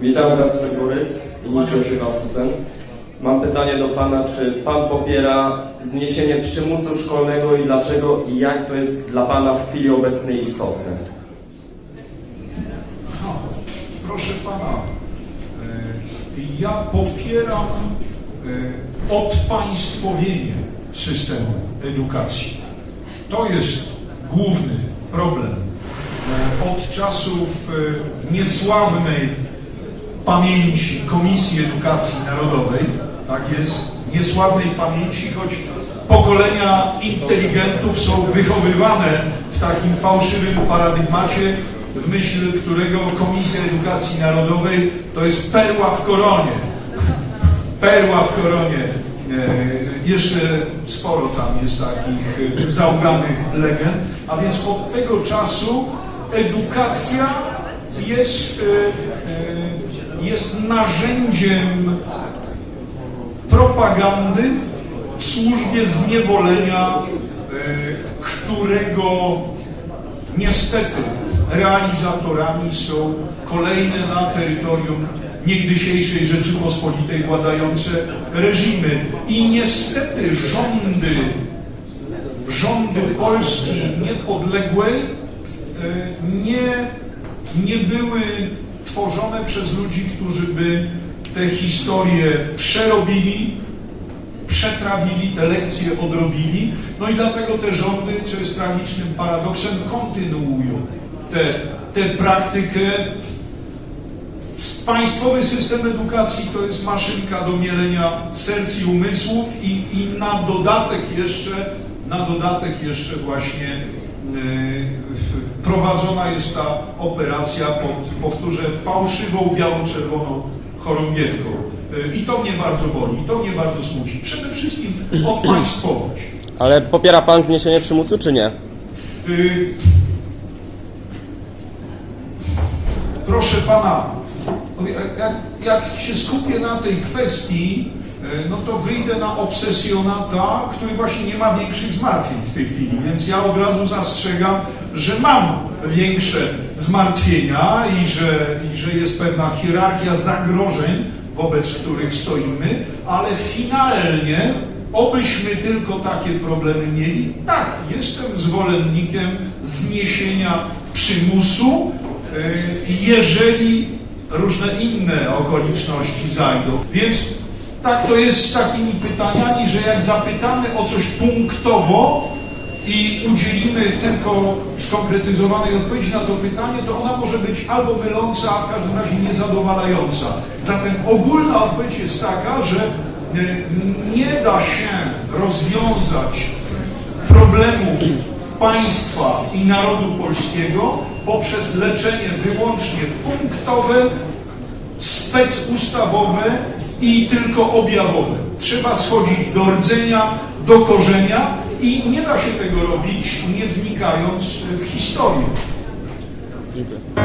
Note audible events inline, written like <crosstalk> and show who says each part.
Speaker 1: Witam, Kacper Borys, inicjatywa Susen. Mam pytanie do Pana, czy Pan popiera zniesienie przymusu szkolnego i dlaczego i jak to jest dla Pana w chwili obecnej istotne?
Speaker 2: Aha, proszę pana, e, ja popieram e, odpaństwowienie systemu edukacji. To jest główny problem. E, Od czasów niesławnej pamięci Komisji Edukacji Narodowej, tak jest, niesławnej pamięci, choć pokolenia inteligentów są wychowywane w takim fałszywym paradygmacie, w myśl którego Komisja Edukacji Narodowej to jest perła w koronie. Perła w koronie. E, Jeszcze sporo tam jest takich e, zauganych legend, a więc od tego czasu edukacja jest, e, jest narzędziem propagandy w służbie zniewolenia, e, którego niestety realizatorami są kolejne na terytorium niegdysiejszej Rzeczypospolitej władające reżimy. I niestety rządy, rządy Polski niepodległej e, nie, nie były tworzone przez ludzi, którzy by te historie przerobili, przetrawili, te lekcje odrobili. No i dlatego te rządy, co jest tragicznym paradoksem, kontynuują tę praktykę. Państwowy system edukacji to jest maszynka do mielenia serc i umysłów i, i na dodatek jeszcze, na dodatek jeszcze właśnie prowadzona jest ta operacja pod, powtórzę, fałszywą biało-czerwoną chorągiewką. Yy, I to mnie bardzo boli, i to mnie bardzo smuci. Przede wszystkim odpaństwowość. <clears throat>
Speaker 1: Ale popiera Pan zniesienie przymusu, czy nie?
Speaker 2: Y, Proszę pana, jak, jak się skupię na tej kwestii, y, no to wyjdę na obsesjonata, który właśnie nie ma większych zmartwień w tej chwili. Więc ja od razu zastrzegam, że mam większe zmartwienia i że, i że jest pewna hierarchia zagrożeń, wobec których stoimy, ale finalnie Obyśmy tylko takie problemy mieli. Tak, jestem zwolennikiem zniesienia przymusu, y, jeżeli różne inne okoliczności zajdą. Więc tak to jest z takimi pytaniami, że jak zapytamy o coś punktowo i udzielimy tylko skonkretyzowanej odpowiedzi na to pytanie, to ona może być albo myląca, a w każdym razie niezadowalająca. Zatem ogólna odpowiedź jest taka, że y, nie da się rozwiązać problemów państwa i narodu polskiego poprzez leczenie wyłącznie punktowe, specustawowe i tylko objawowe. Trzeba schodzić do rdzenia, do korzenia i nie da się tego robić nie wnikając w historię.
Speaker 1: Dziękuję.